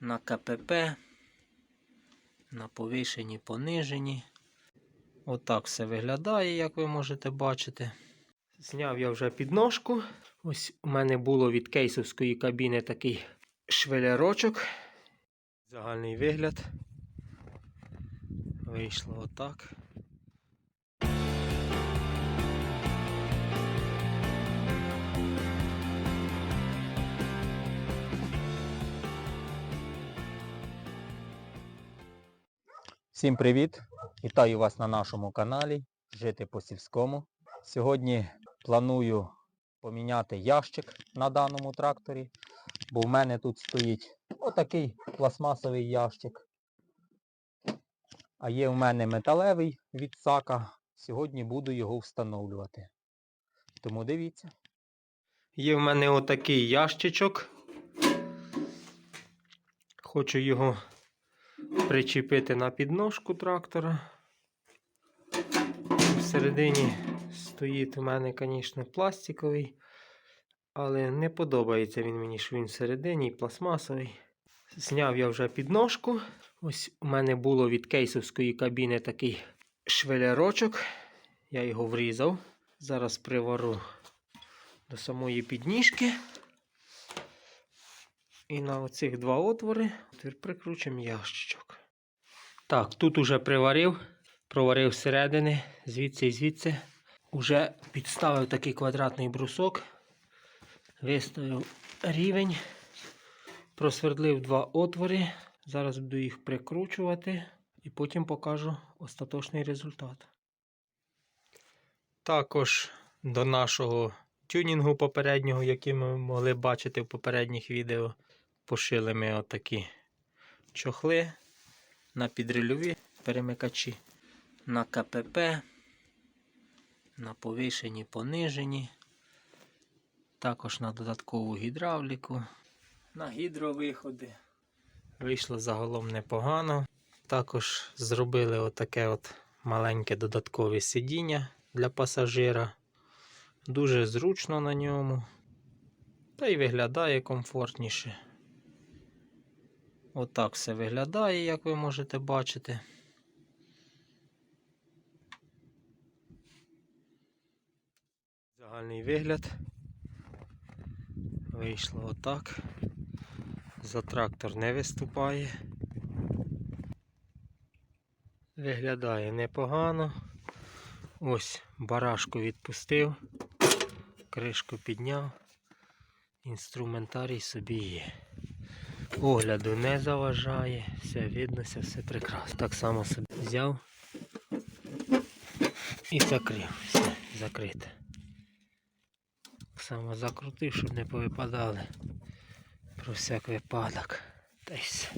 на КПП, на повишенні, пониженні. Отак все виглядає, як ви можете бачити. Зняв я вже підножку. Ось у мене було від кейсовської кабіни такий швелярочок. Загальний вигляд. Вийшло отак. Всім привіт! Вітаю вас на нашому каналі Жити по сільському. Сьогодні планую поміняти ящик на даному тракторі, бо в мене тут стоїть отакий пластмасовий ящик. А є в мене металевий від сака. Сьогодні буду його встановлювати. Тому дивіться. Є в мене отакий ящичок. Хочу його причепити на підножку трактора. Всередині стоїть у мене, звісно, пластиковий, але не подобається він мені, що він всередині пластмасовий. Зняв я вже підножку. Ось у мене було від кейсовської кабіни такий швелярочок. Я його врізав. Зараз привару до самої підніжки. І на оцих два отвори тепер прикручуємо ящичок. Так, тут уже приварив, проварив зсередини, звідси і звідси. Уже підставив такий квадратний брусок, виставив рівень, просвердлив два отвори. Зараз буду їх прикручувати і потім покажу остаточний результат. Також до нашого тюнінгу попереднього, який ми могли бачити в попередніх відео, пошили ми отакі чохли на підрильові перемикачі, на КПП, на повишенні, пониженні, також на додаткову гідравліку, на гідровиходи. Вийшло загалом непогано. Також зробили отаке от маленьке додаткове сидіння для пасажира. Дуже зручно на ньому. Та й виглядає комфортніше. Отак все виглядає, як ви можете бачити. Загальний вигляд. Вийшло отак. За трактор не виступає. Виглядає непогано. Ось барашку відпустив, кришку підняв, інструментарій собі є. Огляду не заважає, все видно, все, прекрасно. Так само собі взяв і закрив. Все, закрите. Так само закрутив, щоб не повипадали про всяк випадок. Та й все.